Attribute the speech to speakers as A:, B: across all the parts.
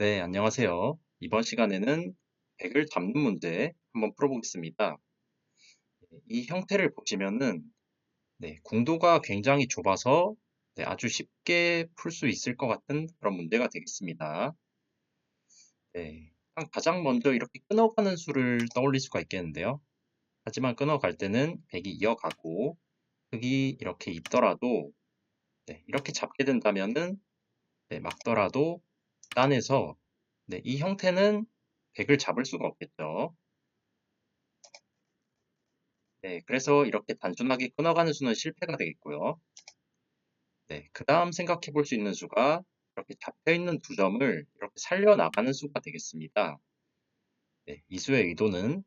A: 네, 안녕하세요. 이번 시간에는 100을 잡는 문제 한번 풀어보겠습니다. 네, 이 형태를 보시면은 네, 궁도가 굉장히 좁아서 네, 아주 쉽게 풀 수 있을 것 같은 그런 문제가 되겠습니다. 네, 가장 먼저 이렇게 끊어가는 수를 떠올릴 수가 있겠는데요. 하지만 끊어갈 때는 100이 이어가고 흙이 이렇게 있더라도 네, 이렇게 잡게 된다면은 네, 막더라도 딴에서 네, 이 형태는 100을 잡을 수가 없겠죠. 네, 그래서 이렇게 단순하게 끊어가는 수는 실패가 되겠고요. 네, 그 다음 생각해 볼 수 있는 수가 이렇게 잡혀 있는 두 점을 이렇게 살려나가는 수가 되겠습니다. 네, 이 수의 의도는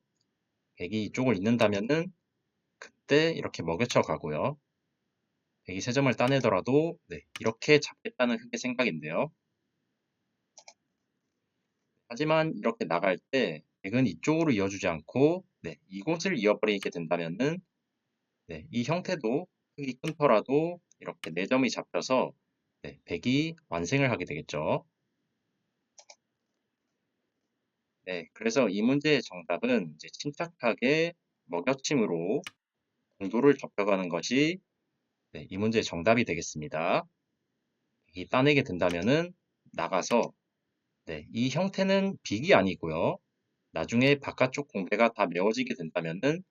A: 100이 이쪽을 잇는다면은 그때 이렇게 먹여쳐 가고요. 100이 세 점을 따내더라도 네, 이렇게 잡겠다는 흙의 생각인데요. 하지만 이렇게 나갈 때 100은 이쪽으로 이어주지 않고 네, 이곳을 이어버리게 된다면은 네, 이 형태도 흙이 끊더라도 이렇게 4점이 잡혀서 네, 100이 완생을 하게 되겠죠. 네, 그래서 이 문제의 정답은 이제 침착하게 먹여침으로 공도를 좁혀가는 것이 네, 이 문제의 정답이 되겠습니다. 이 따내게 된다면은 나가서 네, 이 형태는 빅이 아니고요. 나중에 바깥쪽 공배가 다 메워지게 된다면은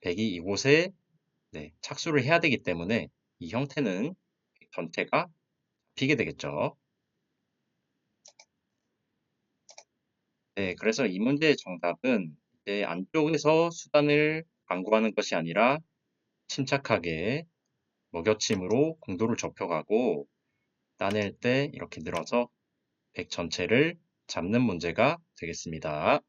A: 백이 이곳에 네, 착수를 해야 되기 때문에 이 형태는 전체가 잡히게 되겠죠. 네, 그래서 이 문제의 정답은 이제 안쪽에서 수단을 강구하는 것이 아니라 침착하게 먹여침으로 공도를 좁혀가고 따낼 때 이렇게 늘어서 백 전체를 잡는 문제가 되겠습니다.